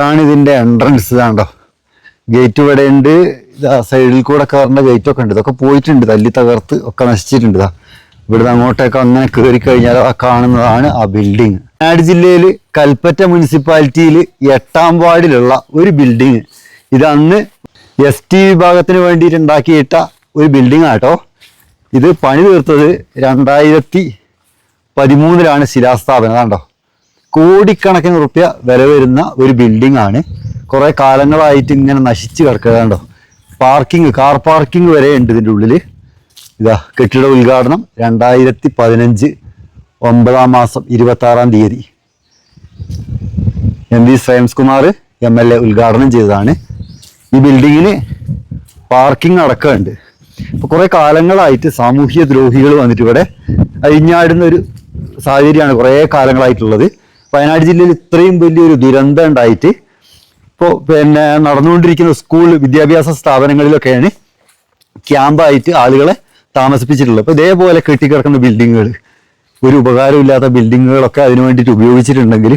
ഇതാണ് ഇതിന്റെ എൻട്രൻസ് ഇതാണ്ടോ ഗേറ്റ് ഇവിടെ ഉണ്ട്. ഇതാ സൈഡിൽ കൂടെ കയറേണ്ട ഗേറ്റ് ഒക്കെ ഉണ്ട്. ഇതൊക്കെ പോയിട്ടുണ്ട്. തല്ലി തകർത്ത് ഒക്കെ നശിച്ചിട്ടുണ്ട് ഇതാ. ഇവിടുന്ന് അങ്ങോട്ടേക്ക് അങ്ങനെ കയറി കഴിഞ്ഞാൽ ആ കാണുന്നതാണ് ആ ബിൽഡിങ് വയനാട് ജില്ലയിൽ കൽപ്പറ്റ മുനിസിപ്പാലിറ്റിയിൽ എട്ടാം വാർഡിലുള്ള ഒരു ബിൽഡിങ് ഇത് അന്ന് എസ് ടി വിഭാഗത്തിന് വേണ്ടിയിട്ട് ഉണ്ടാക്കിയിട്ട ഒരു ബിൽഡിംഗ് ആട്ടോ ഇത് പണി തീർത്തത് രണ്ടായിരത്തി പതിമൂന്നിലാണ് ശിലാസ്ഥാപനം. കണ്ടോ കോടിക്കണക്കിന് റുപ്യ വില വരുന്ന ഒരു ബിൽഡിംഗ് ആണ്. കുറേ കാലങ്ങളായിട്ട് ഇങ്ങനെ നശിച്ച് കിടക്കുക കണ്ടോ പാർക്കിംഗ് കാർ പാർക്കിംഗ് വരെ ഉണ്ട് ഇതിന്റെ ഉള്ളിൽ ഇതാ കെട്ടിട ഉദ്ഘാടനം രണ്ടായിരത്തി പതിനഞ്ച് ഒമ്പതാം മാസം ഇരുപത്തി ആറാം തീയതി. M V Shreyams Kumar M L A ഉദ്ഘാടനം ചെയ്തതാണ്. ഈ ബിൽഡിങ്ങിന് പാർക്കിംഗ് അടക്കമുണ്ട് ഇപ്പൊ കുറെ കാലങ്ങളായിട്ട് സാമൂഹ്യ ദ്രോഹികൾ വന്നിട്ട് ഇവിടെ അഴിഞ്ഞാടുന്ന ഒരു സാഹചര്യമാണ് കുറേ കാലങ്ങളായിട്ടുള്ളത്. വയനാട് ജില്ലയിൽ ഇത്രയും വലിയൊരു ദുരന്തം ഉണ്ടായിട്ട് ഇപ്പോൾ പിന്നെ നടന്നുകൊണ്ടിരിക്കുന്ന സ്കൂൾ വിദ്യാഭ്യാസ സ്ഥാപനങ്ങളിലൊക്കെയാണ് ക്യാമ്പായിട്ട് ആളുകളെ താമസിപ്പിച്ചിട്ടുള്ളത്. അപ്പോൾ ഇതേപോലെ കെട്ടിക്കിടക്കുന്ന ബിൽഡിങ്ങുകൾ ഒരു ഉപകാരമില്ലാത്ത ബിൽഡിങ്ങുകളൊക്കെ അതിനു വേണ്ടിയിട്ട് ഉപയോഗിച്ചിട്ടുണ്ടെങ്കിൽ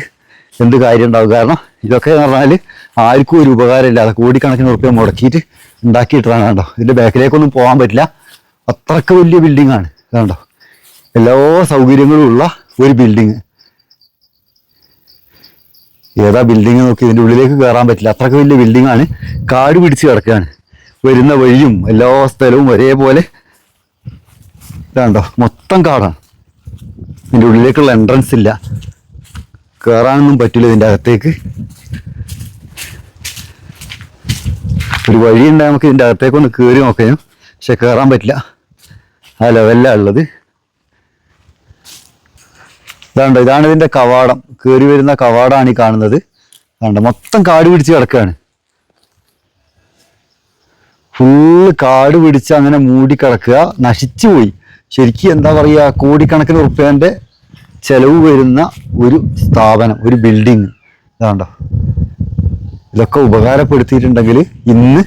എന്ത് കാര്യം ഉണ്ടാവും? കാരണം ഇതൊക്കെ എന്ന് പറഞ്ഞാൽ ആർക്കും ഒരു ഉപകാരമില്ലാതെ കോടിക്കണക്കിന് ഉറുപ്പ്യ മുടക്കിയിട്ട് ഉണ്ടാക്കിയിട്ടാണ് കണ്ടോ? ഇതിന്റെ ബാക്കിലേക്കൊന്നും പോകാൻ പറ്റില്ല. അത്രയ്ക്ക് വലിയ ബിൽഡിങ്ങാണ് കണ്ടോ? എല്ലാ സൗകര്യങ്ങളും ഉള്ള ഒരു ബിൽഡിങ്. ഏതാ ബിൽഡിങ് നോക്കി ഇതിന്റെ ഉള്ളിലേക്ക് കയറാൻ പറ്റില്ല. അത്രയ്ക്ക് വലിയ ബിൽഡിംഗ് ആണ്. കാട് പിടിച്ച് കിടക്കുകയാണ്. വരുന്ന വഴിയും എല്ലാ സ്ഥലവും ഒരേപോലെ ഇതാണ്ടോ? മൊത്തം കാടാണ്. ഇതിന്റെ ഉള്ളിലേക്കുള്ള എൻട്രൻസ് ഇല്ല. കയറാനൊന്നും പറ്റില്ല ഇതിന്റെ അകത്തേക്ക്. ഒരു വഴിയുണ്ടായി നമുക്ക് ഇതിന്റെ അകത്തേക്ക് ഒന്ന് കയറി നോക്കാം പക്ഷെ കയറാൻ പറ്റില്ല. ആ ലെവലിലാണ് ഉള്ളത്. ഇതാണ്ടോ ഇതാണ് ഇതിന്റെ കവാടം. കയറി വരുന്ന കവാടമാണ് ഈ കാണുന്നത്. ഇതാണ്ടോ മൊത്തം കാട് പിടിച്ച് കിടക്കുകയാണ് ഫുള്ള് കാട് പിടിച്ച് അങ്ങനെ മൂടി കിടക്കുക നശിച്ചു പോയി. ശരിക്കും എന്താ പറയുക കോടിക്കണക്കിന് ഉറുപ്പ്യന്റെ ചെലവ് വരുന്ന ഒരു സ്ഥാപനം ഒരു ബിൽഡിങ് ഇതാണ്ടോ. ഇതൊക്കെ ഉപകാരപ്പെടുത്തിയിട്ടുണ്ടെങ്കിൽ ഇന്ന്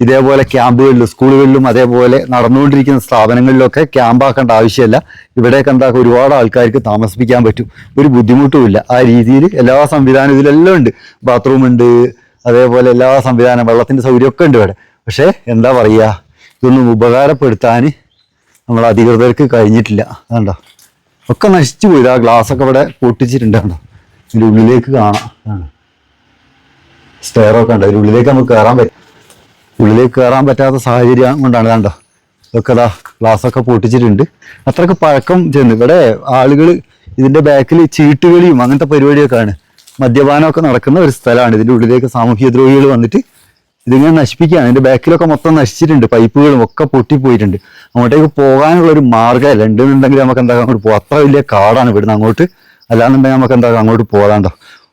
ഇതേപോലെ ക്യാമ്പുകളിലും സ്കൂളുകളിലും അതേപോലെ നടന്നുകൊണ്ടിരിക്കുന്ന സ്ഥാപനങ്ങളിലൊക്കെ ക്യാമ്പാക്കേണ്ട ആവശ്യമില്ല. ഇവിടെയൊക്കെ എന്താ ഒരുപാട് ആൾക്കാർക്ക് താമസിപ്പിക്കാൻ പറ്റും. ഒരു ബുദ്ധിമുട്ടുമില്ല ആ രീതിയിൽ എല്ലാ സംവിധാനം ഇതിലെല്ലാം ഉണ്ട്. ബാത്റൂം ഉണ്ട്. അതേപോലെ എല്ലാ സംവിധാനം വെള്ളത്തിന്റെ സൗകര്യമൊക്കെ ഉണ്ട് ഇവിടെ. പക്ഷേ എന്താ പറയുക? ഇതൊന്നും ഉപകാരപ്പെടുത്താൻ നമ്മൾ അധികൃതർക്ക് കഴിഞ്ഞിട്ടില്ല. അതുണ്ടോ? ഒക്കെ നശിച്ചു പോയി. ആ ഗ്ലാസ് ഒക്കെ ഇവിടെ പൊട്ടിച്ചിട്ടുണ്ട് കണ്ടോ? ഇതിന്റെ ഉള്ളിലേക്ക് കാണാം. സ്റ്റെയറൊക്കെ ഉണ്ട് അതിന്റെ ഉള്ളിലേക്ക് നമുക്ക് കയറാൻ പറ്റും. ഉള്ളിലേക്ക് കയറാൻ പറ്റാത്ത സാഹചര്യം കൊണ്ടാണ് കണ്ടോ? ഇതൊക്കെ ഇതാ ഗ്ലാസ്സൊക്കെ പൊട്ടിച്ചിട്ടുണ്ട്. അത്രയ്ക്ക് പഴക്കം ചെന്ന്. ഇവിടെ ആളുകൾ ഇതിന്റെ ബാക്കിൽ ചീട്ടുകളിയും അങ്ങനത്തെ പരിപാടിയൊക്കെയാണ്. മദ്യപാനമൊക്കെ നടക്കുന്ന ഒരു സ്ഥലമാണ്. ഇതിന്റെ ഉള്ളിലേക്ക് സാമൂഹ്യദ്രോഹികൾ വന്നിട്ട് ഇതിങ്ങനെ നശിപ്പിക്കുകയാണ്. ഇതിന്റെ ബാക്കിലൊക്കെ മൊത്തം നശിച്ചിട്ടുണ്ട്. പൈപ്പുകളും ഒക്കെ പൊട്ടിപ്പോയിട്ടുണ്ട്. അങ്ങോട്ടേക്ക് പോകാനുള്ള ഒരു മാർഗമല്ല. ഉണ്ടെന്നുണ്ടെങ്കിൽ നമുക്ക് എന്താ അങ്ങോട്ട് പോകാം അത്ര വലിയ കാടാണ് ഇവിടുന്ന് അങ്ങോട്ട്. അല്ലാന്നുണ്ടെങ്കിൽ നമുക്ക് എന്താ അങ്ങോട്ട് പോകാണ്ടോ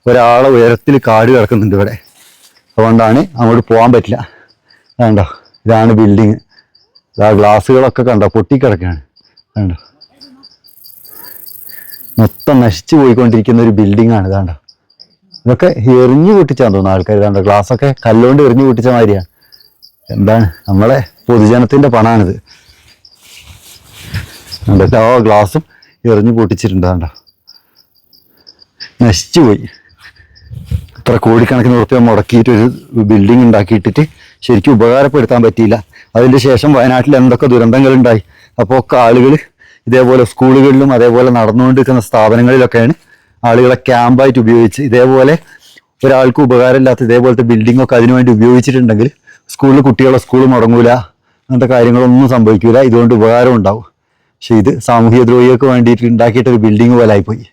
ഒരാളെ ഉയരത്തിൽ കാട് കിടക്കുന്നുണ്ട് ഇവിടെ. അതുകൊണ്ടാണ് അങ്ങോട്ട് പോകാൻ പറ്റില്ല. കണ്ടോ? ഇതാണ് ബിൽഡിങ് ഇതാ ഗ്ലാസ്സുകളൊക്കെ കണ്ടോ? പൊട്ടിക്കിടക്കാണ്. കണ്ടോ? മൊത്തം നശിച്ചു പോയിക്കൊണ്ടിരിക്കുന്ന ഒരു ബിൽഡിംഗ് ആണ് ഇതാണ്ടോ? ഇതൊക്കെ എറിഞ്ഞു പൊട്ടിച്ചാന്ന് തോന്നുന്നു ആൾക്കാർ ഇതാണ്ടോ? ഗ്ലാസ്സൊക്കെ കല്ലുകൊണ്ട് എറിഞ്ഞു പൊട്ടിച്ച മാതിരിയാണ്. എന്താണ്? നമ്മളെ പൊതുജനത്തിന്റെ പണാണിത്. എല്ലാ ഗ്ലാസും എറിഞ്ഞു പൊട്ടിച്ചിട്ടുണ്ടോ നശിച്ചു പോയി. ഇത്ര കോടിക്കണക്കിന് ഉറപ്പ് മുടക്കിയിട്ട് ഒരു ബിൽഡിംഗ് ഉണ്ടാക്കിയിട്ടിട്ട് ശരിക്കും ഉപകാരപ്പെടുത്താൻ പറ്റിയില്ല. അതിന്റെ ശേഷം വയനാട്ടിൽ എന്തൊക്കെ ദുരന്തങ്ങളുണ്ടായി? അപ്പോൾ ഒക്കെ ആളുകൾ ഇതേപോലെ സ്കൂളുകളിലും അതേപോലെ നടന്നുകൊണ്ടിരിക്കുന്ന സ്ഥാപനങ്ങളിലൊക്കെയാണ് ആളുകളെ ക്യാമ്പായിട്ട് ഉപയോഗിച്ച് ഇതേപോലെ ഒരാൾക്ക് ഉപകാരമില്ലാത്ത ഇതേപോലത്തെ ബിൽഡിംഗ് ഒക്കെ അതിനുവേണ്ടി ഉപയോഗിച്ചിട്ടുണ്ടെങ്കിൽ സ്കൂളിൽ കുട്ടികളെ സ്കൂൾ മുടങ്ങൂല അങ്ങനത്തെ കാര്യങ്ങളൊന്നും സംഭവിക്കൂല. ഇതുകൊണ്ട് ഉപകാരം ഉണ്ടാവും. പക്ഷേ ഇത് സാമൂഹ്യ ദ്രോഹികൾക്ക് വേണ്ടിയിട്ട് ഉണ്ടാക്കിയിട്ടൊരു ബിൽഡിംഗ് പോലെ ആയിപ്പോയി